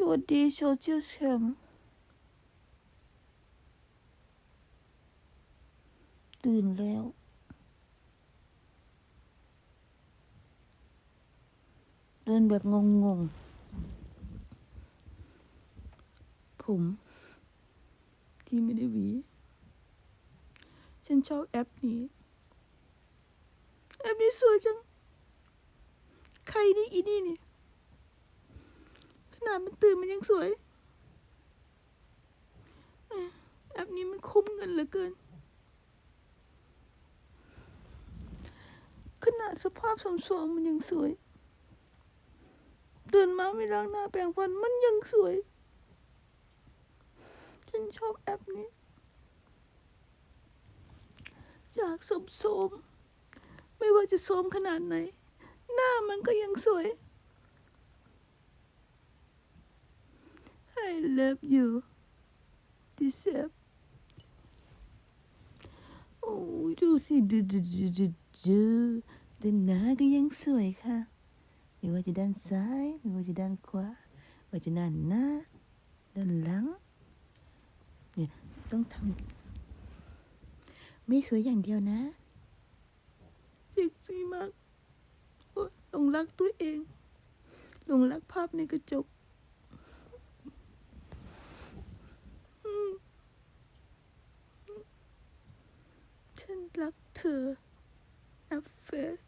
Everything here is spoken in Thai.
สวัสดีโซเชียลแชมตื่นแล้ว เดินแบบงงๆ ผม ที่ไม่ได้หวี ฉันชอบแอปนี้ แอปนี้สวยจัง ใครนี่อีนี่นี่ ดมันตื่นมันยังสวยแอปนี้มันคุ้มเงินเหลือเกิน ขนาดสภาพสมสวงมันยังสวยตื่นมาไม่ล้างหน้าแปรงฟันมันยังสวย ฉันชอบแอปนี้ จากสมสมไม่ว่าจะโสมขนาดไหน หน้ามันก็ยังสวย love you this app โอ้ดูสิดูดูดูดูดูแต่หน้าก็ยังสวยค่ะไม่ว่าจะด้านซ้ายไม่ว่าจะด้านขวาไม่ว่าจะด้านหน้า ด้านหลัง เนี่ยต้องทำไม่สวยอย่างเดียวนะเซ็กซี่มากโอ้ยหลงรักตัวเองหลงรักภาพในกระจก รักเธอ at first